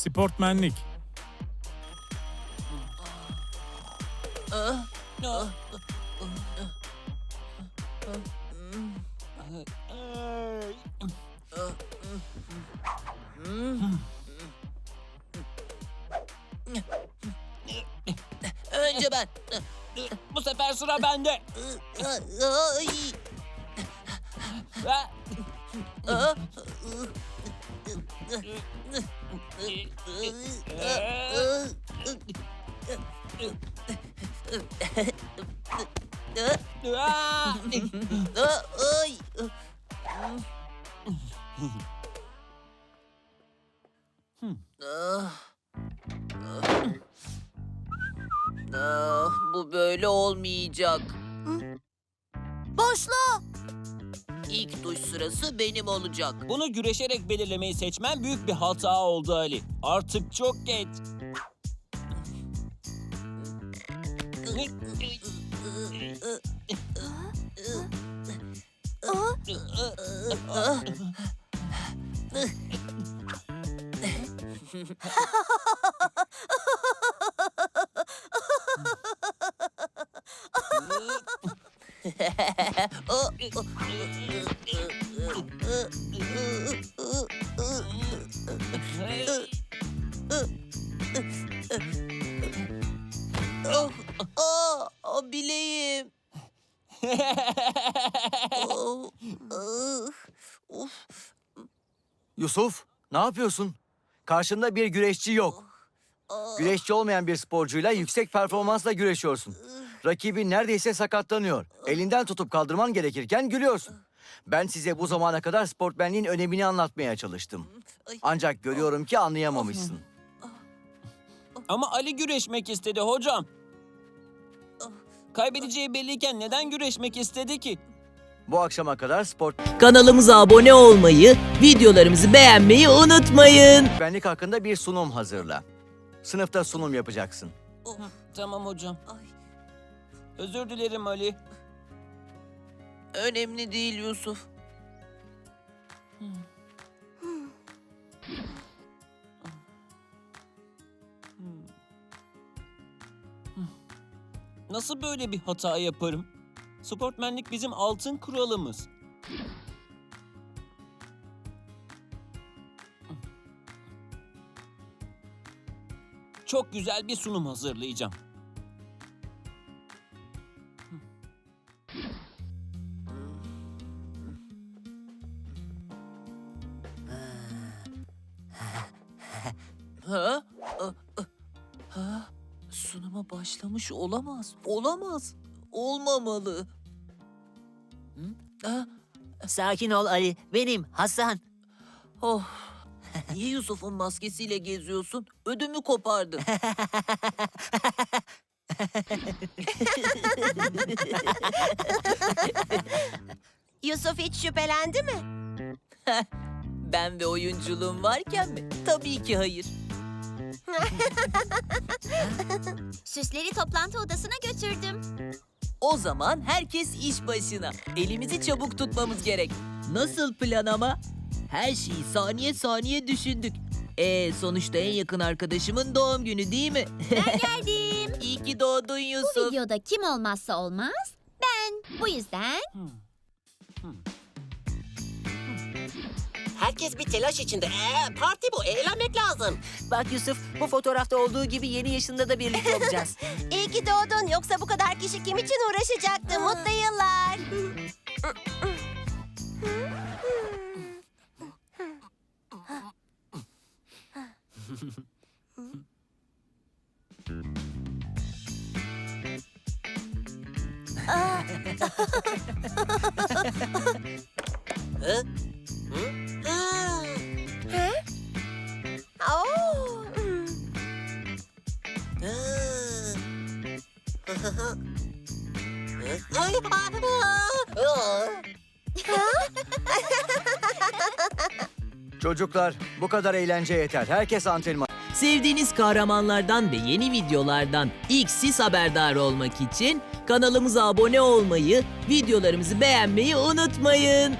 Sportmenlik. Önce ben. Bu sefer sıra bende. Ay. Ay. Ah. Ah, bu böyle olmayacak. Başla. İlk duş sırası benim olacak. Bunu güreşerek belirlemeyi seçmen büyük bir hata oldu Ali. Artık çok geç. Bileğim. Oh, ah, of. Yusuf, ne yapıyorsun? Karşında bir güreşçi yok. Güreşçi olmayan bir sporcuyla yüksek performansla güreşiyorsun. Rakibin neredeyse sakatlanıyor. Elinden tutup kaldırman gerekirken gülüyorsun. Ben size bu zamana kadar sportmenliğin önemini anlatmaya çalıştım. Ancak görüyorum ki anlayamamışsın. Ama Ali güreşmek istedi hocam. Kaybedeceği belliyken neden güreşmek istedi ki? Bu akşama kadar Kanalımıza abone olmayı, videolarımızı beğenmeyi unutmayın. sportmenlik hakkında bir sunum hazırla. Sınıfta sunum yapacaksın. Tamam hocam. ay. Özür dilerim Ali. Önemli değil Yusuf. Nasıl böyle bir hata yaparım? Sportmenlik bizim altın kuralımız. Çok güzel bir sunum hazırlayacağım. Başlamış olamaz. Olamaz. Olmamalı. Hı? Ah, Sakin ol Ali. Benim Hasan. oh. Niye Yusuf'un maskesiyle geziyorsun? Ödümü kopardın. Yusuf hiç şüphelendi mi? ben ve oyunculuğum varken mi? Tabii ki hayır. Süsleri toplantı odasına götürdüm. O zaman herkes iş başına. Elimizi çabuk tutmamız gerek. Nasıl plan ama? Her şeyi saniye saniye düşündük. E sonuçta en yakın arkadaşımın doğum günü değil mi? Geldim. İyi ki doğdun Bu Yusuf. videoda kim olmazsa olmaz? Ben. Bu yüzden Herkes bir telaş içinde. Ee, parti bu. Eğlenmek lazım. Bak Yusuf, bu fotoğrafta olduğu gibi yeni yaşında da birlikte olacağız. İyi ki doğdun. Yoksa bu kadar kişi kim için uğraşacaktı? Mutlu yıllar. Oo. Çocuklar, bu kadar eğlence yeter. Herkes antrenman. Sevdiğiniz kahramanlardan ve yeni videolardan ilk siz haberdar olmak için kanalımıza abone olmayı, videolarımızı beğenmeyi unutmayın.